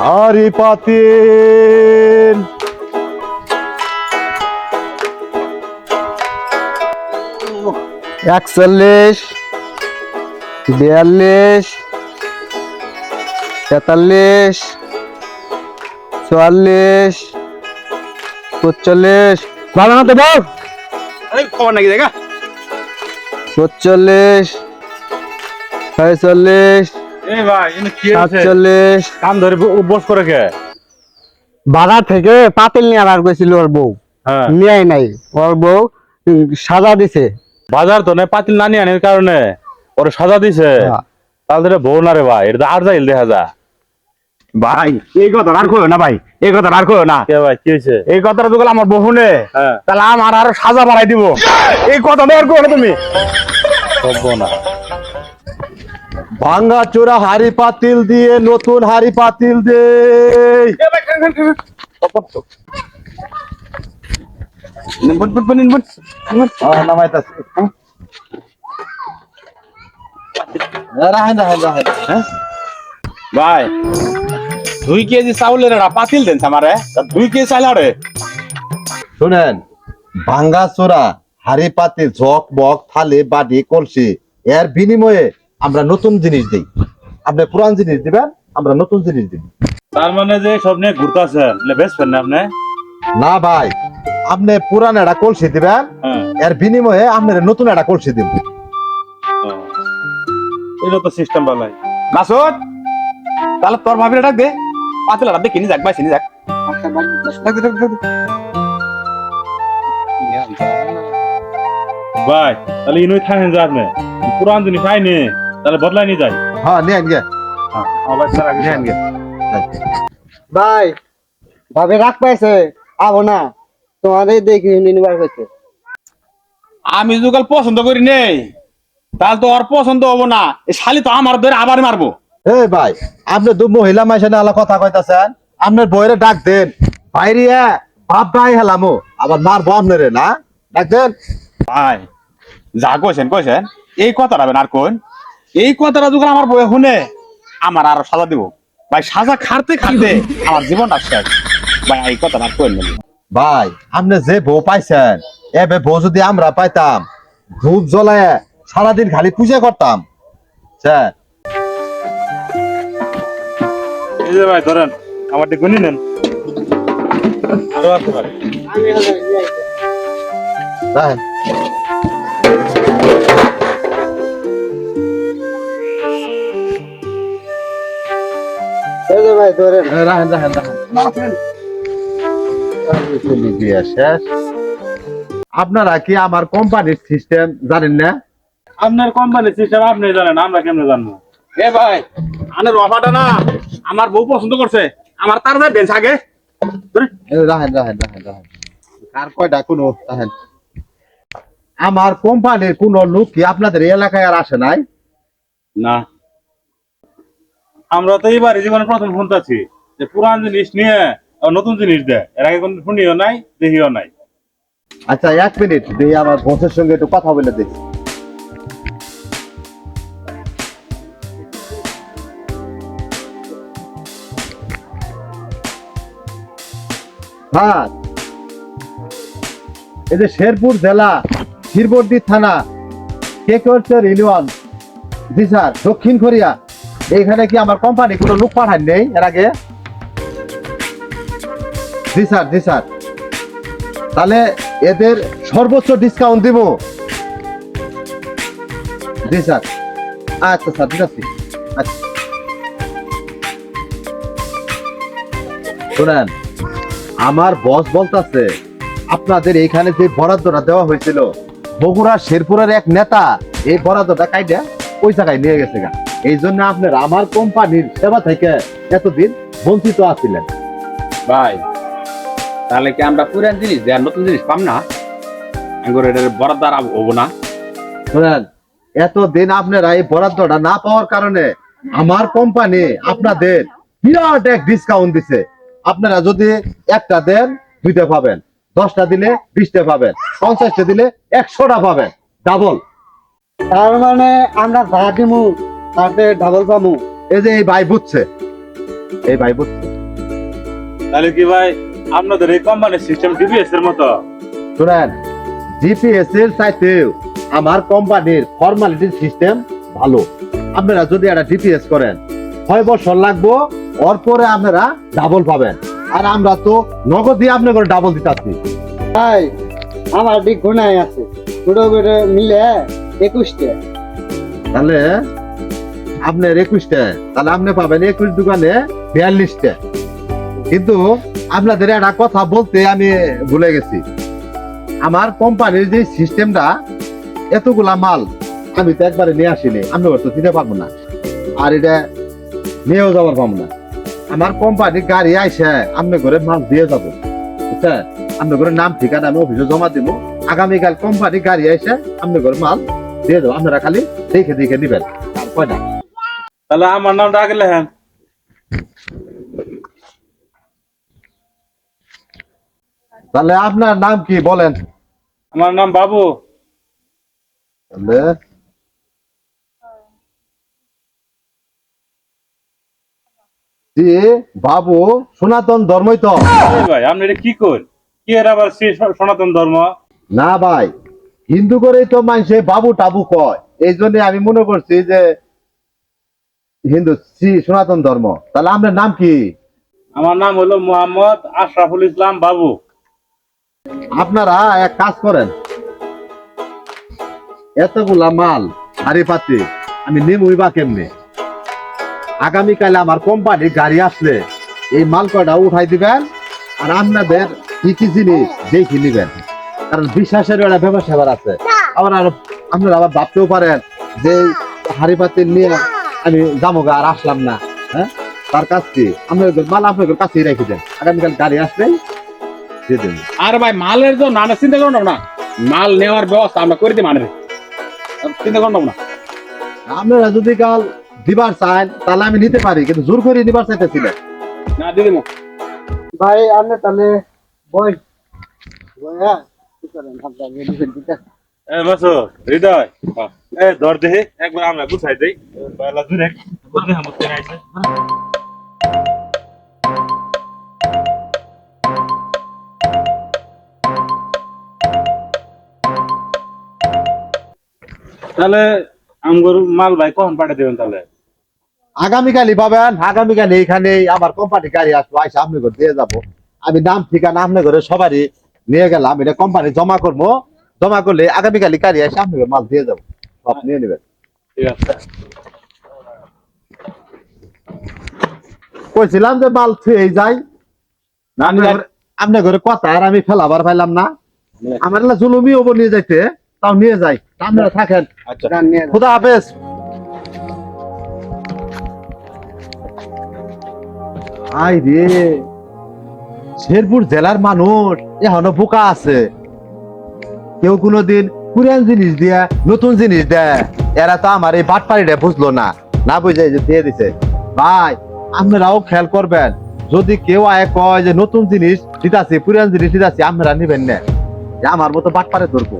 হারি পাতিল। একচল্লিশ বিয়াল্লিশ তেতাল্লিশ চুয়াল্লিশ পঁচল্লিশ ভালো মতো বল। খবর নাকি দেখা? পঁচল্লিশ ছয়চল্লিশ এই ভাই এনে কি আছে সাতচল্লিশ। কাম ধরে ব- করে কে? বাজার থেকে পাতিল নিয়ে আনার গেছিল ওর বউ। হ্যাঁ। নিয়ে নাই। ওর বউ সাজা দিছে। বাজার তো নাই পাতিল না নিয়ে আনার কারণে ওরে সাজা দিছে। হ্যাঁ। তাহলে বউ না রে ভাই এটা আর যাইল দেখা যা ভাই এই কথা আর কইও না ভাই এই কথা আর কইও না। কে ভাই কি হয়েছে? এই কথাটা আমার বহুনে হ্যাঁ। তাহলে আমার আরও সাজা বাড়াই দিব। এই কথা আর কইও না তুমি। না। ভাঙ্গা চোরা হাড়ি পাতিল দিয়ে নতুন হাড়ি পাতিল দে ভাই দুই কেজি চাউলের পাতিল দেন আমারে। দুই কেজি চাইল রে শুনেন ভাঙ্গা চোরা হাড়ি পাতিল ঝক বক থালি বাটি কলসি এর বিনিময়ে আমরা নতুন জিনিস দিই। আপনি পুরান জিনিস দিবেন আমরা নতুন জিনিস দিব তার মানে যে সব নিয়ে ঘুরতেছেন বেশ ফেন না আপনি? না ভাই আপনি পুরান একটা কলসি দিবেন হ্যাঁ। এর বিনিময়ে আপনার নতুন একটা কলসি দিব। এটা তো সিস্টেম ভালাই মাসুদ তাহলে তোর ভাবিরে ডাক দে পাতিল আর দেখি নি যাক ভাই চিনি যাক। ডাক ডাক দে, ডাক দে। ভাই তাহলে ইনুই থাকেন যা আপনি। পুরান জিনিস আইনি তাহলে বদলাই নিয়ে যাই। হ্যাঁ নিয়ে আনগে হ্যাঁ আবার স্যার আগে নিয়ে আনগে ভাই ভাবে রাগ পাইছে? আবো না তোমাদের দেখি নিবার করছে। আমি যুগাল পছন্দ করি নেই তাহলে তো ওর পছন্দ হব না। এই শালি তো আমার ধরে আবার মারবো। এই ভাই আপনি দু মহিলা মাইসে না আলা কথা কইতাছেন আপনার বইরে ডাক দেন। বাইরিয়া বাপ ভাই হেলামো আবার মারবো আপনারে না? ডাক দেন। ভাই যা কইছেন কইছেন। এই কথাটা বেন আর কোন? এই কথাটা যখন আমার বয়ে শুনে আমার আরও সাজা দিব। ভাই সাজা খাটতে খাটতে আমার জীবনটা শেষ। ভাই এই কথাটা আর কইন ভাই আপনি যে বউ পাইছেন এবে বউ যদি আমরা পাইতাম ধূপ জ্বলায় সারাদিন খালি পূজা করতাম। স্যার। এই যে ভাই ধরেন আমার দিকে গুনি নেন। আরও আছে ভাই ধরেন। এ, রাখেন রাখেন রাখেন। আপনারা কি আমার কোম্পানির সিস্টেম জানেন না? আপনার কোম্পানির সিস্টেম আপনি জানেন আমরা কেমনে জানব? এ ভাই আনের অফারটা না আমার বউ পছন্দ করছে আমার তার ভাই বেঞ্চ আগে। এ, রাখেন রাখেন রাখেন রাখেন। আর কয়টা কোনো রাখেন। আমার কোম্পানির কোন লোক কি আপনাদের এলাকায় আর আসে নাই? না। আমরা তো এইবার জীবনে প্রথম শুনতেছি যে পুরান জিনিস নিয়ে নতুন জিনিস দেয় এর আগে কোনো শুনিও নাই, দেখিও নাই। আচ্ছা এক মিনিট, দিয়ে আমার বসের সঙ্গে একটু কথা বলে দেখি। হ্যাঁ। এই যে শেরপুর জেলা, শিরবর্দি থানা কেকরচর ইউনিয়ন জি স্যার, দক্ষিণ কোরিয়া। এইখানে কি আমার কোম্পানি কোনো লোক পাঠান নেই এর আগে? জি স্যার জি স্যার। তাহলে এদের সর্বোচ্চ ডিসকাউন্ট দিব। জি স্যার। আচ্ছা স্যার ঠিক আছে আচ্ছা। শুনেন, আমার বস বলতাছে, আপনাদের এইখানে যে বরাদ্দটা দেওয়া হয়েছিল বগুড়া শেরপুরের এক নেতা, এই বরাদ্দটা কাইটা ওই জায়গায় নিয়ে গেছে গা। এই জন্য আপনার আমার কোম্পানির সেবা থেকে এতদিন বঞ্চিত আছিলেন। ভাই তাহলে কি আমরা পুরান জিনিস দেয় নতুন জিনিস পাম না? আঙ্গুর এটার বরাদ্দার হব না। শুনেন এতদিন আপনারা এই বরাদ্দটা না পাওয়ার কারণে আমার কোম্পানি আপনাদের বিরাট এক ডিসকাউন্ট দিছে। আপনারা যদি একটা দেন দুইটা পাবেন। দশটা দিলে বিশটা পাবেন। পঞ্চাশটা দিলে একশোটা পাবেন। ডাবল। তার মানে আমরা যা দিমু তাতে ডাবল পামু। এই যে এই ভাই বুঝছে। এই ভাই বুঝছি। তাহলে কি ভাই আপনাদের এই কোম্পানির সিস্টেম ডিবিএস এর মতো? শুনেন জিপিএস এর চাইতেও আমার কোম্পানির ফর্মালিটি সিস্টেম ভালো। আপনারা যদি একটা ডিপিএস করেন ছয় বছর লাগবো ওর পরে আপনারা ডাবল পাবেন। আর আমরা তো নগদ দিয়ে আপনাকে ডাবল দিতাছি। ভাই আমার দিক ঘুনাই আছে। দুটো মিলে একুশটা। তাহলে আপনার একুশটা, তাহলে আপনি পাবেন একুশ দোকানে বিয়াল্লিশটা। কিন্তু আপনাদের একটা কথা বলতে আমি ভুলে গেছি। আমার কোম্পানির যে সিস্টেমটা, এতগুলা মাল আমি তো একবারে নিয়ে আসিনি, আমি তো দিতে পারব না। আর এটা নিয়েও যাবার পাবো না। আমার কোম্পানি গাড়ি আইসে, আপনি ঘরে মাল দিয়ে যাব। বুঝছেন আপনি ঘরে নাম, ঠিকানা, আমি অফিসে জমা দিব। আগামীকাল কোম্পানি গাড়ি আইসে, আপনি ঘরে মাল দিয়ে দেবো আপনারা খালি দেখে দেখে নিবেন আর কয়টা তাহলে আমার নামটা আগে লেখেন। তাহলে আপনার নাম কি বলেন? আমার নাম বাবু। তাহলে জি বাবু সনাতন ধর্মই তো। ভাই আপনি এটা কি করেন কি এর আবার সনাতন ধর্ম? না ভাই হিন্দু করেই তো মানুষে বাবু টাবু কয়। এই জন্য আমি মনে করছি যে হিন্দু শ্রী সনাতন ধর্ম। তাহলে আপনার নাম কি? আমার নাম হলো মোহাম্মদ আশরাফুল ইসলাম বাবু। আপনারা এক কাজ করেন। এতগুলা মাল হাড়ি পাতি আমি নিমুই বা কেমনে? আগামীকালে আমার কোম্পানি গাড়ি আসলে এই মাল কয়টা উঠাই দিবেন আর আপনাদের কি কি জিনিস দেখে নিবেন। কারণ বিশ্বাসের একটা ব্যবসা আছে। আবার আর আপনারা আবার ভাবতেও পারেন যে হাড়ি পাতি নিয়ে আমি যাব গা আর আসলাম না। হ্যাঁ? তার কাছ কি আপনাদের মাল আপনাদের কাছেই রেখে দেন। আগামীকাল গাড়ি দিয়ে দেবেন আর ভাই মালের জন্য আমরা চিন্তা করো না মাল নেওয়ার ব্যবস্থা আমরা করে দিই মানে চিন্তা করো না আপনারা যদি কাল দিবার চান তাহলে আমি নিতে পারি কিন্তু জোর করে নিবার চাইতেছিলেন না। দিদি ভাই আপনি তাহলে বই বইয়া কি করেন? আপনার মেডিসিন দিতে। এ বসো হৃদয়। আমরা তাহলে আমগর মাল ভাই কখন পাঠিয়ে দেবেন তাহলে? আগামীকালই পাবেন আগামীকাল এইখানে আমার কোম্পানি গাড়ি আসব আইসা আপনি করে দিয়ে যাব। আমি নাম, ঠিকানা আপনি করে সবারই নিয়ে গেলাম, এটা কোম্পানি জমা করব। জমা করলে আগামীকালই গাড়ি আসে আপনি মাল দিয়ে যাব। নিয়ে নেবেন। ঠিক আছে। কইছিলাম যে মাল থুয়ে যাই। আপনি ঘরে- কথা আর আমি ফেলাবার পাইলাম না। আমার এলা জুলুমি ওপর নিয়ে যাইতে তাও নিয়ে যাই। আপনারা থাকেন। আচ্ছা। খুদা হাফেজ। আই রে শেরপুর জেলার মানুষ এখনও বোকা আছে। কেউ কোনোদিন পুরান জিনিস দিয়া, নতুন জিনিস দেয় এরা তো আমার এই বাটপাড়িটা বুঝলো না। না বুঝে যে দিয়ে দিছে। ভাই, আপনারাও খেয়াল করবেন, যদি কেউ আয় কয় যে নতুন জিনিস দিতাছি পুরান জিনিস দিতাছি, আপনারা নিবেন না। আমার মতো বাটপাড়ে ধরবো।